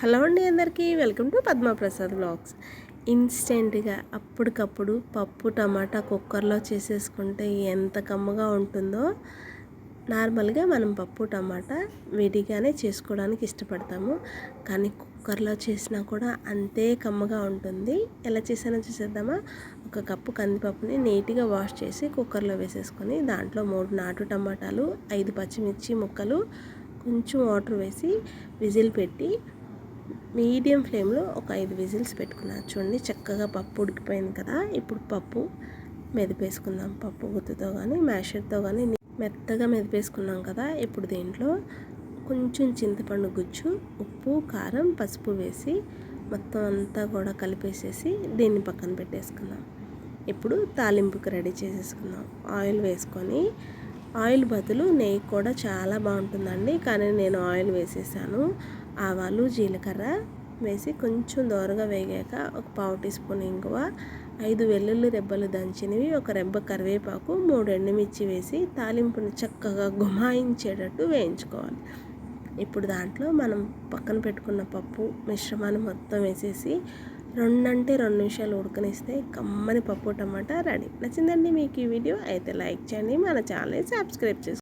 Hello అండి అందరికీ welcome to Padma Prasad blogs. ఇన్స్టెంట్గా అప్పటికప్పుడు పప్పు టమాటా కుక్కర్లో చేసేసుకుంటే ఎంత కమ్మగా ఉంటుందో నార్మల్గా మనం పప్పు టమాటా విడిగానే చేసుకోవడానికి ఇష్టపడతాము. కానీ కుక్కర్లో చేసినా కూడా అంతే కమ్మగా ఉంటుంది. ఎలా చేసానో చూసేద్దామా? ఒక కప్పు కందిపప్పుని నీట్గా వాష్ చేసి కుక్కర్లో వేసేసుకొని దాంట్లో మూడు నాటు టమాటాలు ఐదు పచ్చిమిర్చి ముక్కలు కొంచెం వాటర్ వేసి విజిల్ పెట్టి మీడియం ఫ్లేమ్లో ఒక ఐదు విజిల్స్ పెట్టుకున్నాను. చూడండి చక్కగా పప్పు ఉడికిపోయింది కదా. ఇప్పుడు పప్పు మెదిపేసుకుందాం. పప్పు గుత్తుతో కానీ మ్యాషర్తో కానీ మెత్తగా మెదిపేసుకున్నాం కదా. ఇప్పుడు దీంట్లో కొంచెం చింతపండు గుజ్జు ఉప్పు కారం పసుపు వేసి మొత్తం అంతా కూడా కలిపేసేసి దీన్ని పక్కన పెట్టేసుకుందాం. ఇప్పుడు తాలింపుకి రెడీ చేసేసుకుందాం. ఆయిల్ వేసుకొని ఆయిల్ బదులు నెయ్యి కూడా చాలా బాగుంటుందండి. కానీ నేను ఆయిల్ వేసేసాను. ఆవాలు జీలకర్ర వేసి కొంచెం దోరగా వేగాక ఒక పావు టీ స్పూన్ ఇంగువ ఐదు వెల్లుల్లి రెబ్బలు దంచినవి ఒక రెబ్బ కరివేపాకు మూడు ఎండుమిర్చి వేసి తాలింపుని చక్కగా గుమాయించేటట్టు వేయించుకోవాలి. ఇప్పుడు దాంట్లో మనం పక్కన పెట్టుకున్న పప్పు మిశ్రమాన్ని మొత్తం వేసేసి రెండంటే రెండు నిమిషాలు ఉడకనిస్తే కమ్మని పప్పు టమాటా రెడీ. నచ్చిందండి మీకు ఈ వీడియో అయితే లైక్ చేయండి మన ఛానల్ని సబ్స్క్రైబ్ చేసుకోండి.